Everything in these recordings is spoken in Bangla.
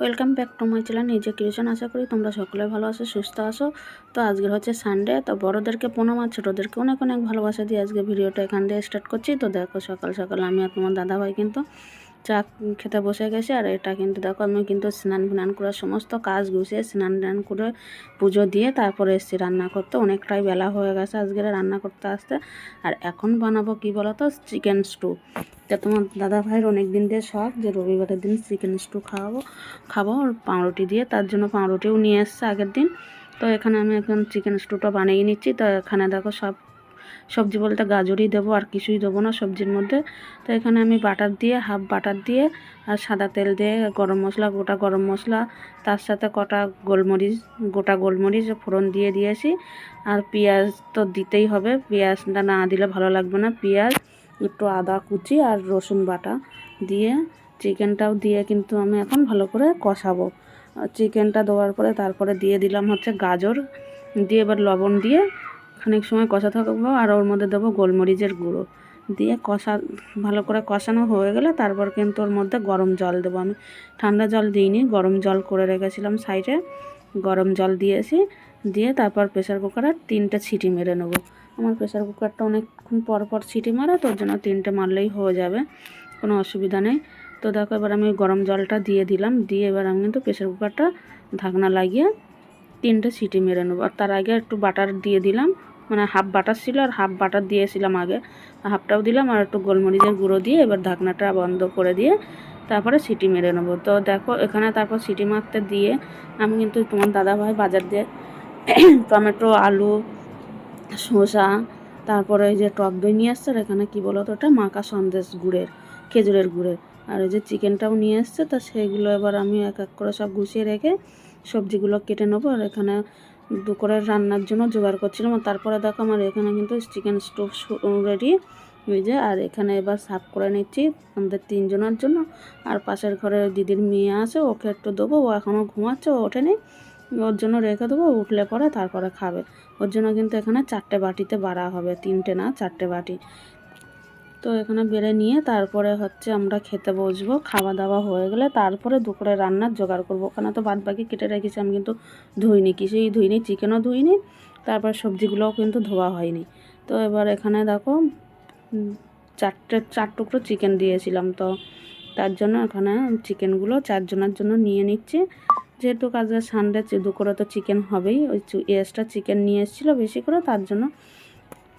Welcome back to my channel নিজে ক্রিয়েশন। আশা করি তোমরা সকলে ভালো আছো, সুস্থ আছো। তো আজকে হচ্ছে সানডে তো বড়োদেরকে প্রণাম আর ছোটোদেরকে অনেক অনেক ভালোবাসা দিয়ে আজকে ভিডিওটা এখান দিয়ে স্টার্ট করছি। তো দেখো, সকাল সকাল আমি আর তোমার দাদাভাই কিন্তু চা খেতে বসে গেছে, আর এটা কিন্তু দেখো, আমি কিন্তু স্নান ফ্নান করে সমস্ত কাজ গুছিয়ে স্নান টান করে পুজো দিয়ে তারপরে এসেছি রান্না করতে। অনেকটাই বেলা হয়ে গেছে আজকে রান্না করতে আসতে। আর এখন বানাবো কি বলো তো চিকেন স্টু। তা তোমার দাদা ভাইয়ের অনেক দিন দিয়ে শখ যে রবিবারের দিন চিকেন স্টু খাওয়াবো। খাব আর পাউরুটি দিয়ে, তার জন্য পাউরুটিও নিয়ে এসছে আগের দিন। তো এখানে আমি এখন চিকেন স্টুটা বানিয়ে নিচ্ছি। তো এখানে দেখো সব সবজি বলতে গাজরই দেবো, আর কিছুই দেবো না সবজির মধ্যে। তো এখানে আমি বাটার দিয়ে, হাফ বাটার দিয়ে, আর সাদা তেল দিয়ে গরম মশলা, গোটা গরম মশলা, তার সাথে কটা গোলমরিচ, গোটা গোলমরিচ ফোড়ন দিয়ে দিয়েছি। আর পেঁয়াজ তো দিতেই হবে, পেঁয়াজটা না দিলে ভালো লাগবে না। পেঁয়াজ, একটু আদা কুচি আর রসুন বাটা দিয়ে চিকেনটাও দিয়ে কিন্তু আমি এখন ভালো করে কষাবো। চিকেনটা দেওয়ার পরে তারপরে দিয়ে দিলাম হচ্ছে গাজর। দিয়ে এবার লবণ দিয়ে খানিক সময় কষা থাকব আর ওর মধ্যে দেবো গোলমরিচের গুঁড়ো। দিয়ে কষা, ভালো করে কষানো হয়ে গেলে তারপর কিন্তু ওর মধ্যে গরম জল দেবো আমি। ঠান্ডা জল দিইনি, গরম জল করে রেখেছিলাম সাইডে। গরম জল দিয়েছি, দিয়ে তারপর প্রেশার কুকারে তিনটে ছিটি মেরে নেব। আমার প্রেশার কুকারটা অনেকক্ষণ পর পর ছিটি মারে তোর জন্য তিনটে মারলেই হয়ে যাবে, কোনো অসুবিধা নেই। তো দেখো এবার আমি গরম জলটা দিয়ে দিলাম, দিয়ে এবার আমি কিন্তু প্রেশার কুকারটা ঢাকনা লাগিয়ে তিনটে সিটি মেরে নেব। আর তার আগে একটু বাটার দিয়ে দিলাম মানে হাফ বাটার ছিল আর হাফ বাটার দিয়েছিলাম আগে। হাফটাও দিলাম আর একটু গোলমরিচের গুঁড়ো দিয়ে এবার ঢাকনাটা বন্ধ করে দিয়ে তারপরে সিটি মেরে নেব। তো দেখো, এখানে তারপর সিটি মারতে দিয়ে আমি কিন্তু তোমার দাদাভাই বাজার দিয়ে টমেটো, আলু, শসা, তারপরে এই যে টক দই নিয়ে আসছে আর এখানে কী বলো তো ওটা? মাকা সন্দেশ গুড়ের, খেজুরের গুড়ের। আর এই যে চিকেনটাও নিয়ে এসছে তো সেইগুলো এবার আমি এক এক করে সব গুছিয়ে রেখে সবজিগুলো কেটে নেব। আর এখানে দুপুরের রান্নার জন্য জোগাড় করছিলাম। আর তারপরে দেখো আমার এখানে কিন্তু চিকেন স্টোভ রেডি ওই যে, আর এখানে এবার সাফ করে নিচ্ছি আমাদের তিনজনের জন্য। আর পাশের ঘরে দিদির মেয়ে আছে, ওকে একটু দেবো। ও এখনও ঘুমাচ্ছে, ও ওঠেনি। ওর জন্য রেখে দেবো উঠলে পরে তারপরে খাবে। ওর জন্য কিন্তু এখানে চারটে বাটিতে বাড়া হবে, তিনটে না, চারটে বাটি। তো এখানে বেড়ে নিয়ে তারপরে হচ্ছে আমরা খেতে বসবো, খাওয়া দাওয়া হয়ে গেলে তারপরে দুপুরে রান্নার জোগাড় করব। ওখানে তো বাদ বাকি কেটে রেখেছি, আমি কিন্তু ধুইনি, কিছুই ধুইনি, চিকেনও ধুইনি, তারপর সবজিগুলোও কিন্তু ধোয়া হয়নি। তো এবার এখানে দেখো চারটে, চার টুকরো চিকেন দিয়েছিলাম, তো তার জন্য এখানে চিকেনগুলো চারজনের জন্য নিয়ে নিচ্ছি। যেহেতু কাজে সানডে, দুপুরে তো চিকেন হবেই, ওই এক্সট্রা চিকেন নিয়ে এসেছিল বেশি করে, তার জন্য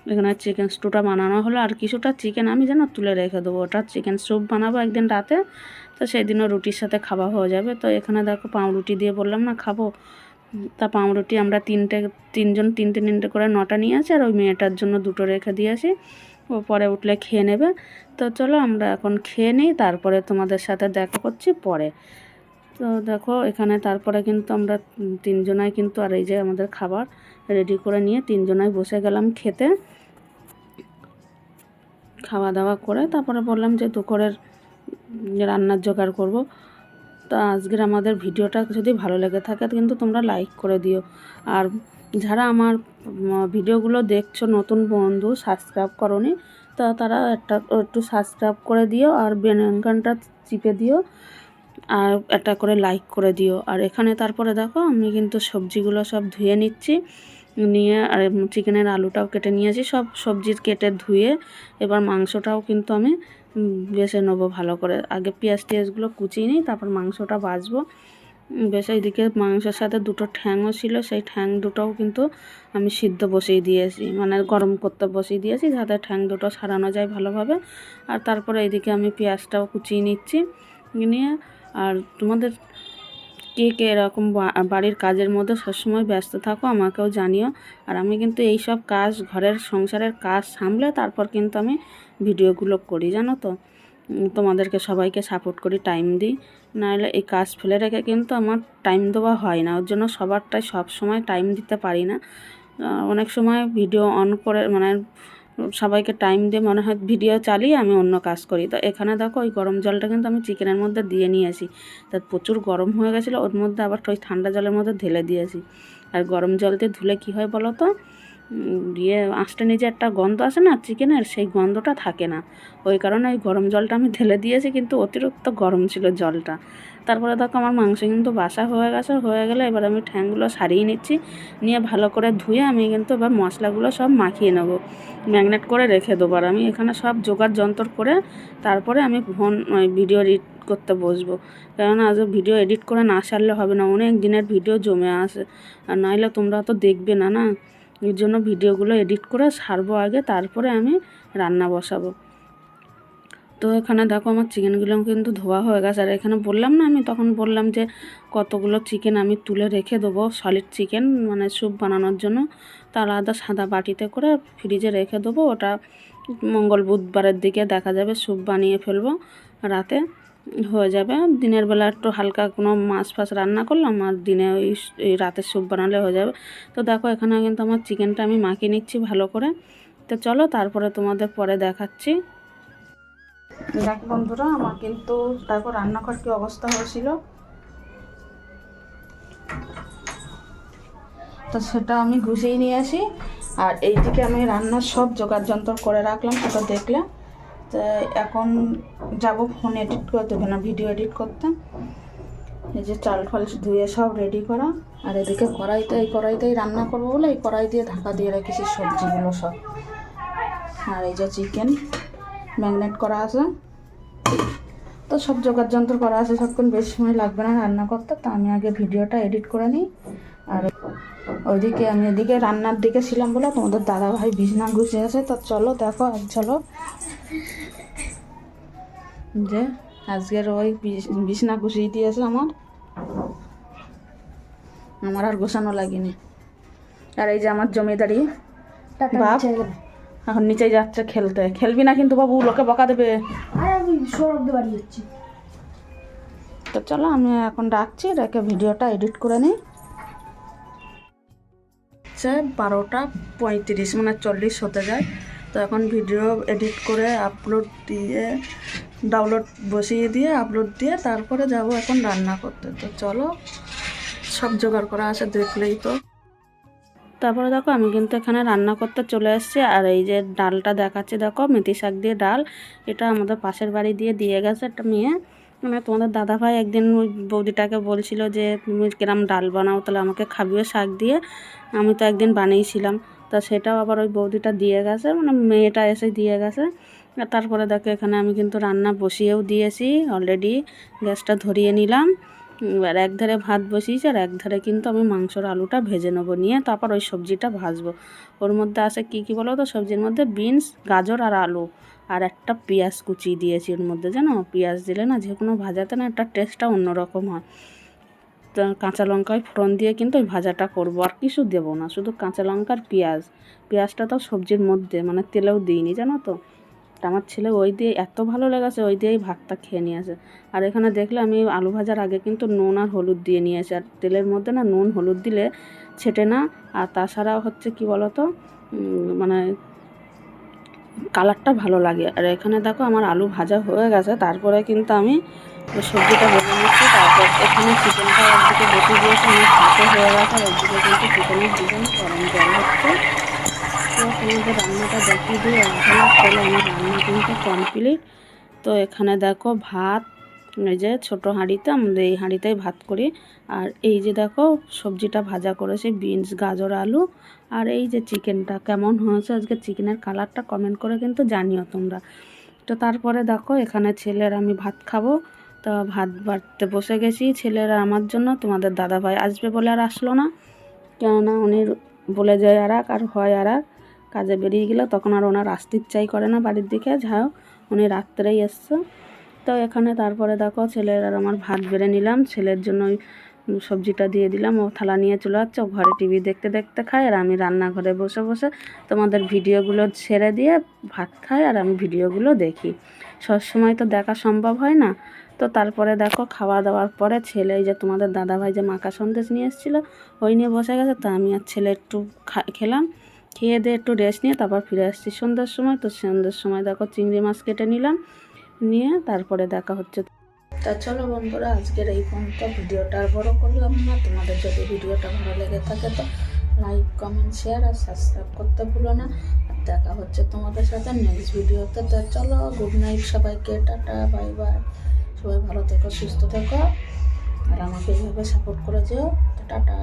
এখানে চিকেন স্টুটা বানানো হলো। আর কিছুটা চিকেন আমি যেন তুলে রেখে দেবো। ওটা চিকেন স্যুপ বানাবো একদিন রাতে। তো সেই দিনও রুটির সাথে খাওয়া হয়ে যাবে। তো এখানে দেখো পাউরুটি দিয়ে বললাম না, খাব। তা পাউরুটি আমরা তিনটে, তিনজন, তিনটে তিনটে করে নটা নিয়ে আসি। আর ওই মেয়েটার জন্য দুটো রেখে দিয়েছি ও পরে উঠলে খেয়ে নেবে। তো চলো আমরা এখন খেয়ে নিই। তারপরে তোমাদের সাথে দেখা করছি পরে। তো দেখো এখানে তারপরে কিন্তু আমরা তিনজনাই কিন্তু আর এই যে আমাদের খাবার রেডি করে নিয়ে তিনজনাই বসে গেলাম খেতে। খাওয়া দাওয়া করে তারপরে বললাম যে দুপুরের রান্নার জোগাড় করব। তো আজকের আমাদের ভিডিওটা যদি ভালো লেগে থাকে কিন্তু তোমরা লাইক করে দিও। আর যারা আমার ভিডিওগুলো দেখছ নতুন বন্ধু সাবস্ক্রাইব করনি, তা তারা একটা, একটু সাবস্ক্রাইব করে দিও আর বেনগানটা চিপে দিও। আর একটা করে লাইক করে দিও। আর এখানে তারপরে দেখো আমি কিন্তু সবজিগুলো সব ধুয়ে নিচ্ছি। নিয়ে আর চিকেনের আলুটাও কেটে নিয়েছি। সব সবজির কেটে ধুয়ে এবার মাংসটাও কিন্তু আমি বেছে নেব ভালো করে। আগে পেঁয়াজ টিয়াজগুলো কুচিয়ে নিই, তারপর মাংসটা বাছবো বেশ এইদিকে মাংসের সাথে দুটো ঠ্যাংও ছিল, সেই ঠ্যাং দুটোও কিন্তু আমি সিদ্ধ বসিয়ে দিয়েছি। মানে গরম করতে বসিয়ে দিয়েছি যাতে ঠ্যাং দুটো সারানো যায় ভালোভাবে। আর তারপরে এইদিকে আমি পেঁয়াজটাও কুচিয়ে নিচ্ছি। নিয়ে আর তোমাদের কে কে এরকম বাড়ির কাজের মধ্যে সবসময় ব্যস্ত থাকো, আমাকেও জানিও। আর আমি কিন্তু এই সব কাজ, ঘরের সংসারের কাজ সামলে তারপর কিন্তু আমি ভিডিওগুলো করি, জানো তো? তোমাদেরকে সবাইকে সাপোর্ট করি টাইম দিই। নাহলে এই কাজ ফেলে রেখে কিন্তু আমার টাইম দেওয়া হয় না। ওর জন্য সবারটাই সব সময় টাইম দিতে পারি না। অনেক সময় ভিডিও অন করে মানে সবাইকে টাইম দিয়ে মনে হয় ভিডিও চালিয়ে আমি অন্য কাজ করি। তো এখানে দেখো, ওই গরম জলটা কিন্তু আমি চিকেনের মধ্যে দিয়ে নিয়েছি তা প্রচুর গরম হয়ে গেছিল, ওর মধ্যে আবার ওই ঠান্ডা জলের মধ্যে ঢেলে দিয়েছি আর গরম জল দিয়ে ধুলে কী হয় বলো তো? দিয়ে আঁচটা নিজে একটা গন্ধ আসে না চিকেনের সেই গন্ধটা থাকে না। ওই কারণে ওই গরম জলটা আমি ঢেলে দিয়েছি, কিন্তু অতিরিক্ত গরম ছিল জলটা। তারপরে দেখো আমার মাংস কিন্তু বাসা হয়ে গেছে, হয়ে গেলে এবার আমি ঠ্যাংগুলো সারিয়ে নিচ্ছি। নিয়ে ভালো করে ধুয়ে আমি কিন্তু এবার মশলাগুলো সব মাখিয়ে নেব। ম্যাগনেট করে রেখে দেবো আর আমি এখানে সব জোগাড় যন্ত্র করে তারপরে আমি ফোন ভিডিও এডিট করতে বসবো। কেননা আজ ভিডিও এডিট করে না সারলে হবে না, অনেক দিনের ভিডিও জমে আসে আর নাহলে তোমরা তো দেখবে না না? এর জন্য ভিডিওগুলো এডিট করে সারবো আগে, তারপরে আমি রান্না বসাবো। তো এখানে দেখো আমার চিকেনগুলো কিন্তু ধোয়া হয়ে গেছে। আর এখানে বললাম না আমি, তখন বললাম যে কতগুলো চিকেন আমি তুলে রেখে দেবো সলিড চিকেন মানে স্যুপ বানানোর জন্য। তা আলাদা সাদা বাটিতে করে ফ্রিজে রেখে দেবো। ওটা মঙ্গল বুধবারের দিকে দেখা যাবে, স্যুপ বানিয়ে ফেলব রাতে, হয়ে যাবে। দিনের বেলা একটু হালকা কোনো মাছ ফাছ রান্না করলাম আর দিনে ওই রাতের স্যুপ বানালে হয়ে যাবে। তো দেখো এখানে কিন্তু আমার চিকেনটা আমি মাখিয়ে নিচ্ছি ভালো করে। তো চলো তারপরে তোমাদের পরে দেখাচ্ছি। দেখ বন্ধুরা, আমার কিন্তু তারপর রান্নাঘর কি অবস্থা হয়েছিল? তো সেটা আমি গুছিয়ে নিয়ে আসি। আর এইদিকে আমি রান্নার সব জোগাড় যন্ত্র করে রাখলাম, সেটা দেখলাম। তো এখন যাব ফোন এডিট করতে হবে না ভিডিও এডিট করতে। এই যে চাল ফাল ধুয়ে সব রেডি করা। আর এদিকে কড়াইতে, এই কড়াইতেই রান্না করব বলে এই কড়াই দিয়ে ঢাকা দিয়ে রেখেছি সবজিগুলো সব। আর এই যে চিকেন ম্যাগনেট করা আছে। তো সব জোগাড় যন্ত্র করা আছে সবক্ষণ বেশি সময় লাগবে না রান্না করতে তো আমি আগে ভিডিওটা এডিট করে নিই। আর ওইদিকে আমি এদিকে রান্নার দিকে ছিলাম বলে তোমাদের দাদা ভাই বিছনা গুছিয়ে আছে তো চলো দেখো এক চলো। যে আজকের ওই বিছ- বিছনা গুছিয়ে দিয়েছে আমার। আমার আর গোছানো লাগেনি। আর এই যে আমার জমিদারি বাপ। এখন নিচে যাচ্ছে খেলতে। খেলবি না কিন্তু বাবু লোকে বকা দেবে। তো চলো আমি এখন ডাকছি রেখে ভিডিওটা এডিট করে নিই হচ্ছে বারোটা পঁয়ত্রিশ মানে চল্লিশ হতে যায়। তো এখন ভিডিও এডিট করে আপলোড দিয়ে ডাউনলোড বসিয়ে দিয়ে আপলোড দিয়ে তারপরে যাব এখন রান্না করতে। তো চলো সব জোগাড় করা আছে দেখলেই তো। তারপরে দেখো আমি কিন্তু এখানে রান্না করতে চলে এসেছি। আর এই যে ডালটা দেখাচ্ছি, দেখো মেথি শাক দিয়ে ডাল। এটা আমাদের পাশের বাড়ি দিয়ে দিয়ে গেছে একটা মেয়ে। মানে তোমাদের দাদা ভাই একদিন ওই বৌদিটাকে বলছিল যে, তুমি কিরম ডাল বানাও, তাহলে আমাকে খাবিও শাক দিয়ে। আমি তো একদিন বানিয়েছিলাম। তা সেটাও আবার ওই বৌদিটা দিয়ে গেছে মানে মেয়েটা এসে দিয়ে গেছে। তারপরে দেখো এখানে আমি কিন্তু রান্না বসিয়েও দিয়েছি অলরেডি। গ্যাসটা ধরিয়ে নিলাম। আর এক ধারে ভাত বসিয়েছি আর এক ধারে কিন্তু আমি মাংসর আলুটা ভেজে নেব। নিয়ে তারপর ওই সবজিটা ভাজবো। ওর মধ্যে আছে কী কী বলো তো? সবজির মধ্যে বিনস, গাজর আর আলু। আর একটা পেঁয়াজ কুচি দিয়েছি ওর মধ্যে, জানো? পেঁয়াজ দিলে না যে কোনো ভাজাতে না একটা টেস্টটা অন্যরকম হয়। তো কাঁচা লঙ্কায় ফোড়ন দিয়ে কিন্তু ওই ভাজাটা করব। আর কিছু দেবো না, শুধু কাঁচা লঙ্কার পেঁয়াজ। পেঁয়াজটা তো সবজির মধ্যে মানে তেলেও দিইনি, জানো তো? তা আমার ছেলে ওই দিয়ে এত ভালো লেগেছে, ওই দিয়েই ভাতটা খেয়ে নিয়েছে। আর এখানে দেখলে আমি আলু ভাজার আগে কিন্তু নুন আর হলুদ দিয়ে নিয়েছি। আর তেলের মধ্যে না নুন হলুদ দিলে ছেটে না, আর তাছাড়াও হচ্ছে কি বলতো মানে কালারটা ভালো লাগে। আর এখানে দেখো আমার আলু ভাজা হয়ে গেছে, তারপরে কিন্তু আমি সবজিটা ভেজে নিচ্ছি, তারপর এখানে চিকেনটা একদিকে বসে দিয়েছি, আমার হয়ে গেছে, আর একদিকে কিন্তু চিকেনের ডিজাইন গরম জল হচ্ছে। তো তোমাদের রান্নাটা দেখিয়ে দিই। একদম চলো আমার রান্না কিন্তু কমপ্লিট তো এখানে দেখো ভাত, এই যে ছোটো হাঁড়িতে আমাদের এই হাঁড়িতেই ভাত করি। আর এই যে দেখো সবজিটা ভাজা করেছি, বিনস, গাজর, আলু। আর এই যে চিকেনটা কেমন হয়েছে আজকে চিকেনের কালারটা কমেন্ট করে কিন্তু জানিও তোমরা। তো তারপরে দেখো এখানে ছেলের আমি ভাত খাব। তো ভাত বাড়তে বসে গেছি। ছেলেরা আমার জন্য, তোমাদের দাদা ভাই আসবে বলে আর আসলো না। কেননা উনি বলে যায় আর আর হয় আর কাজে বেরিয়ে গেল। তখন আর ওনার আসতে ইচ্ছাই করে না বাড়ির দিকে। যাও উনি রাত্রেই এসছে। তো এখানে তারপরে দেখো, ছেলের আর আমার ভাত বেড়ে নিলাম। ছেলের জন্য ওই সবজিটা দিয়ে দিলাম। ও থালা নিয়ে চলে যাচ্ছে। ঘরে টিভি দেখতে দেখতে খায় আর আমি রান্নাঘরে বসে বসে তোমাদের ভিডিওগুলো ছেড়ে দিয়ে ভাত খাই আর আমি ভিডিওগুলো দেখি। সবসময় তো দেখা সম্ভব হয় না। তো তারপরে দেখো, খাওয়া দাওয়ার পরে ছেলে যে তোমাদের দাদাভাই যে মাখা সন্দেশ নিয়ে এসেছিল, ওই নিয়ে বসে গেছে। তো আমি আর ছেলে একটু খেলাম। খেয়ে দিয়ে একটু রেস্ট নিয়ে তারপর ফিরে আসছি। সন্ধ্যার সময়, তো সন্ধ্যার সময় দেখো চিংড়ি মাছ কেটে নিলাম, নিয়ে তারপরে দেখা হচ্ছে। তা চলো বন্ধুরা, আজকের এই পর্যন্ত ভিডিওটা আর বড় করলাম না। তোমাদের যদি ভিডিওটা ভালো লেগে থাকে তো লাইক কমেন্ট শেয়ার আর সাবস্ক্রাইব করতে ভুলো না। আর দেখা হচ্ছে তোমাদের সাথে নেক্সট ভিডিওতে। তো চলো গুড নাইট সবাইকে, টাটা বাই বাই সবাই ভালো থেকো, সুস্থ থেকো। আর আমাকে এইভাবে সাপোর্ট করে যেও তো টাটা।